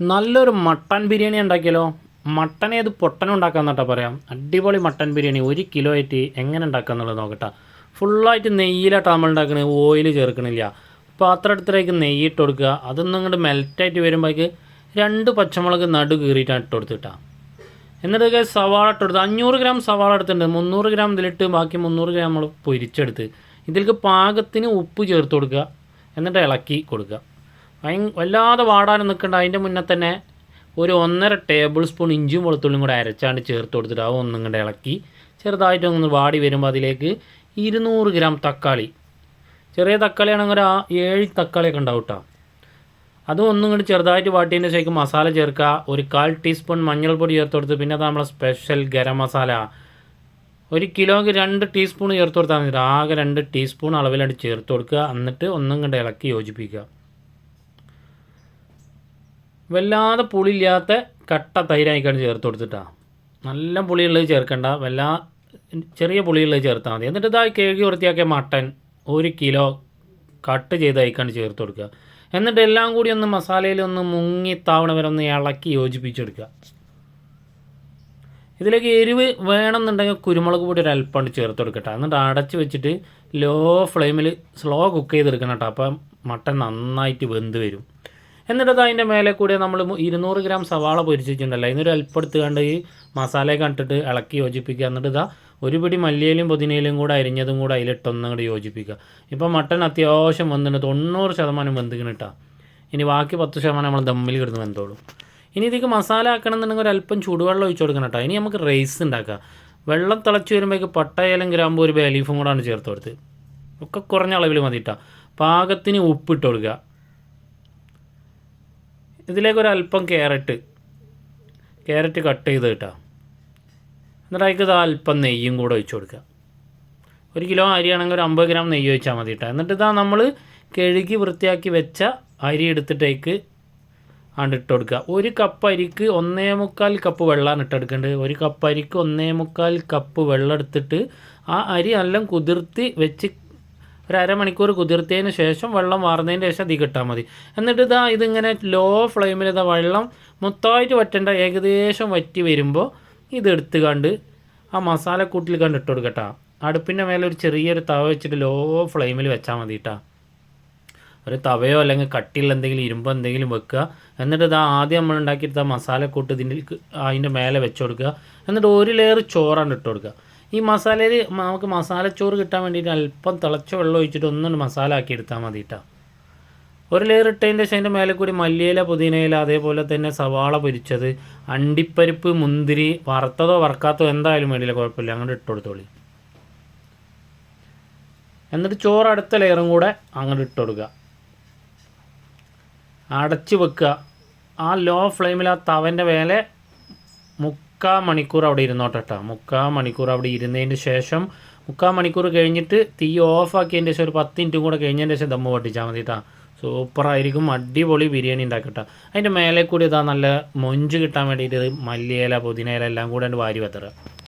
നല്ലൊരു മട്ടൻ ബിരിയാണി ഉണ്ടാക്കിയാലോ? മട്ടൻ ഏത് പൊട്ടനും ഉണ്ടാക്കാമെന്നിട്ടാ പറയാം. അടിപൊളി മട്ടൻ ബിരിയാണി ഒരു കിലോ ആയിട്ട് എങ്ങനെ ഉണ്ടാക്കുക എന്നുള്ളത് നോക്കട്ടെ. ഫുള്ളായിട്ട് നെയ്യിലാട്ടാ നമ്മൾ ഉണ്ടാക്കുന്നത് ഓയിൽ ചേർക്കണില്ല. പാത്രം എടുത്തിലേക്ക് നെയ്യ് ഇട്ട് കൊടുക്കുക. അതൊന്നും ഇങ്ങോട്ട് മെൽറ്റായിട്ട് വരുമ്പോഴേക്ക് രണ്ട് പച്ചമുളക് നടു കീറിയിട്ടാണ് ഇട്ട് കൊടുത്തിട്ടാ. എന്നിട്ട് സവാള ഇട്ട് കൊടുത്ത് അഞ്ഞൂറ് ഗ്രാം സവാള എടുത്തിട്ടുണ്ട്. മുന്നൂറ് ഗ്രാം ഇതിലിട്ട് ബാക്കി മുന്നൂറ് ഗ്രാം നമ്മൾ പൊരിച്ചെടുത്ത്. ഇതിലേക്ക് പാകത്തിന് ഉപ്പ് ചേർത്ത് കൊടുക്കുക. എന്നിട്ട് ഇളക്കി കൊടുക്കുക. വല്ലാതെ വാടാൻ നിൽക്കേണ്ട. അതിന്റെ മുന്നേ തന്നെ ഒരു ഒന്നര ടേബിൾ സ്പൂൺ ഇഞ്ചും വെളുത്തുള്ളിയും കൂടെ അരച്ചാണ്ട് ചേർത്ത് കൊടുത്തിട്ട് അത് ഒന്നും കൂടെ ഇളക്കി ചെറുതായിട്ട് ഒന്ന് വാടി വരുമ്പോൾ അതിലേക്ക് ഇരുന്നൂറ് ഗ്രാം തക്കാളി. ചെറിയ തക്കാളി ആണെങ്കിൽ ഏഴ് തക്കാളിയൊക്കെ ഉണ്ടാവും കേട്ടോ അതും ഒന്നും കൂടി ചെറുതായിട്ട് വാട്ടിയതിന്റെ ശേഷം മസാല ചേർക്കുക. ഒരു കാൽ ടീസ്പൂൺ മഞ്ഞൾപ്പൊടി ചേർത്ത് കൊടുത്ത് പിന്നെ അത് നമ്മളെ സ്പെഷ്യൽ ഗരം മസാല. ഒരു കിലോയ്ക്ക് രണ്ട് ടീസ്പൂൺ ചേർത്ത് കൊടുത്താൽ മതി. ആകെ രണ്ട് ടീസ്പൂൺ അളവിലായിട്ട് ചേർത്ത് കൊടുക്കുക. എന്നിട്ട് ഒന്നും കണ്ട് ഇളക്കി യോജിപ്പിക്കുക. വല്ലാതെ പുളിയില്ലാത്ത കട്ട തൈരായിക്കാണ് ചേർത്ത് കൊടുത്തിട്ടാണ് നല്ല പുളിയുള്ളത് ചേർക്കണ്ട. വല്ലാ ചെറിയ പുളിയുള്ളത് ചേർത്താൽ മതി. എന്നിട്ട് ഇതായി കഴുകി വൃത്തിയാക്കിയ മട്ടൻ ഒരു കിലോ കട്ട് ചെയ്ത് അയക്കാണ്ട് ചേർത്ത് കൊടുക്കുക. എന്നിട്ട് എല്ലാം കൂടി ഒന്ന് മസാലയിൽ ഒന്ന് മുങ്ങി താവണ വരെ ഒന്ന് ഇളക്കി യോജിപ്പിച്ചെടുക്കുക ഇതിലേക്ക് എരിവ് വേണമെന്നുണ്ടെങ്കിൽ കുരുമുളക് പൊടി ഒരു അല്പം ചേർത്ത് കൊടുക്കട്ടെ. എന്നിട്ട് അടച്ച് വെച്ചിട്ട് ലോ ഫ്ലെയിമിൽ സ്ലോ കുക്ക് ചെയ്തെടുക്കണം കേട്ടോ. അപ്പം മട്ടൻ നന്നായിട്ട് വെന്ത് വരും. എന്നിട്ട് അതിന്റെ മേലെ കൂടി നമ്മൾ ഇരുന്നൂറ് ഗ്രാം സവാള പൊരിച്ചിട്ടുണ്ടല്ലോ. അതിനൊരു അല്പം എടുത്ത് കണ്ട് ഈ മസാല കണ്ടിട്ട് ഇളക്കി യോജിപ്പിക്കുക. എന്നിട്ട് ഇതാ ഒരു പിടി മല്ലിയിലും പുതിനയിലും കൂടെ അരിഞ്ഞതും കൂടെ അതിലിട്ടൊന്നും കൂടി യോജിപ്പിക്കുക. ഇപ്പോൾ മട്ടൻ അത്യാവശ്യം വന്നിട്ട് തൊണ്ണൂറ് ശതമാനം വെന്തിക്കണം ഇനി ബാക്കി പത്ത് ശതമാനം നമ്മൾ ദമ്മിൽ കിടന്ന് വെന്തോളൂ. ഇനി ഇതിക്ക് മസാല ആക്കണമെന്നുണ്ടെങ്കിൽ ഒരു അല്പം ചൂടുവെള്ളം ഒഴിച്ചു കൊടുക്കണം കേട്ടോ ഇനി നമുക്ക് റൈസ് ഉണ്ടാക്കാം. വെള്ളം തിളച്ച് വരുമ്പോഴേക്ക് പട്ടയേലും ഗ്രാമ്പൂ ഒരു ബേലീഫും കൂടാണ് ചേർത്ത് കൊടുത്ത്. ഒക്കെ കുറഞ്ഞ അളവിൽ മതി കേട്ടോ പാകത്തിന് ഉപ്പിട്ട് കൊടുക്കുക. ഇതിലേക്ക് ഒരു അല്പം ക്യാരറ്റ് ക്യാരറ്റ് കട്ട് ചെയ്ത് കിട്ടാം. എന്നിട്ട് അതിലേക്ക് ഇതാ അല്പം നെയ്യും കൂടെ ഒഴിച്ചു കൊടുക്കുക. ഒരു കിലോ അരിയാണെങ്കിൽ ഒരു അമ്പത് ഗ്രാം നെയ്യ് ഒഴിച്ചാൽ മതി കേട്ടോ. എന്നിട്ട് ഇതാ നമ്മൾ കഴുകി വൃത്തിയാക്കി വെച്ച അരി എടുത്തിട്ടേക്ക് ആണ്ട് ഇട്ട് കൊടുക്കുക. ഒരു കപ്പ് അരിക്ക് ഒന്നേ മുക്കാൽ കപ്പ് വെള്ളമാണ് ഇട്ടെടുക്കേണ്ടത് ഒരു കപ്പ് അരിക്ക് ഒന്നേ മുക്കാൽ കപ്പ് വെള്ളം എടുത്തിട്ട് ആ അരി എല്ലാം കുതിർത്തി വെച്ച് ഒരു അരമണിക്കൂർ കുതിർത്തിയതിന് ശേഷം വെള്ളം വാർന്നതിന് ശേഷം അതി കിട്ടാൽ മതി. എന്നിട്ട് ഇതാ ഇതിങ്ങനെ ലോ ഫ്ലെയിമിൽ ഇതാ വെള്ളം മൊത്തമായിട്ട് വറ്റേണ്ട ഏകദേശം വറ്റി വരുമ്പോൾ ഇതെടുത്ത് കണ്ട് ആ മസാലക്കൂട്ടിൽ കണ്ട് ഇട്ട് കൊടുക്കട്ടാ. അടുപ്പിന്റെ മേലെ ഒരു ചെറിയൊരു തവ വെച്ചിട്ട് ലോ ഫ്ലെയിമിൽ വെച്ചാൽ മതി കേട്ടോ ഒരു തവയോ അല്ലെങ്കിൽ കട്ടിയിൽ എന്തെങ്കിലും ഇരുമ്പോ എന്തെങ്കിലും വെക്കുക. എന്നിട്ട് ഇതാ ആദ്യം നമ്മൾ ഉണ്ടാക്കിയിട്ട് ആ മസാലക്കൂട്ട് ഇതിന്റെ അതിന്റെ മേലെ വെച്ച് കൊടുക്കുക. എന്നിട്ട് ഒരു ലെയർ ചോറാണ് ഇട്ട് കൊടുക്കുക. ഈ മസാലയിൽ നമുക്ക് മസാലച്ചോറ് കിട്ടാൻ വേണ്ടിയിട്ട് അല്പം തിളച്ച വെള്ളം ഒഴിച്ചിട്ട് ഒന്നുകൊണ്ട് മസാല ആക്കി എടുത്താൽ മതി കേട്ടോ ഒരു ലെയർ ഇട്ടതിന്റെ ശേഷം അതിന്റെ മേലെ കൂടി മല്ലിയില പുതിനയില അതേപോലെ തന്നെ സവാള പൊരിച്ചത് അണ്ടിപ്പരിപ്പ് മുന്തിരി വറുത്തതോ വറക്കാത്തതോ എന്തായാലും വേണ്ടില്ല കുഴപ്പമില്ല. അങ്ങോട്ട് ഇട്ട് കൊടുത്തോളി. എന്നിട്ട് ചോറ് അടുത്ത ലെയറും കൂടെ അങ്ങോട്ട് ഇട്ട് കൊടുക്കുക. അടച്ച് വെക്കുക. ആ ലോ ഫ്ലെയിമിൽ ആ തവന്റെ മേലെ മുക്കാ മണിക്കൂർ അവിടെ ഇരുന്നോട്ടെ കേട്ടോ മുക്കാ മണിക്കൂർ അവിടെ ഇരുന്നതിന് ശേഷം മുക്കാൽ മണിക്കൂർ കഴിഞ്ഞിട്ട് തീ ഓഫാക്കിയതിന്റെ ശേഷം ഒരു പത്ത് മിനിറ്റും കൂടെ കഴിഞ്ഞതിന്റെ ശേഷം ദമ്മ പൊട്ടിച്ചാൽ മതി കേട്ടോ സൂപ്പറായിരിക്കും അടിപൊളി ബിരിയാണി ഉണ്ടാക്കട്ടെ അതിന്റെ മേലെ കൂടി ഇതാ നല്ല മൊഞ്ച് കിട്ടാൻ വേണ്ടിയിട്ട് മല്ലിയില പുതിനയില എല്ലാം കൂടെ വാരി വെത്തറുക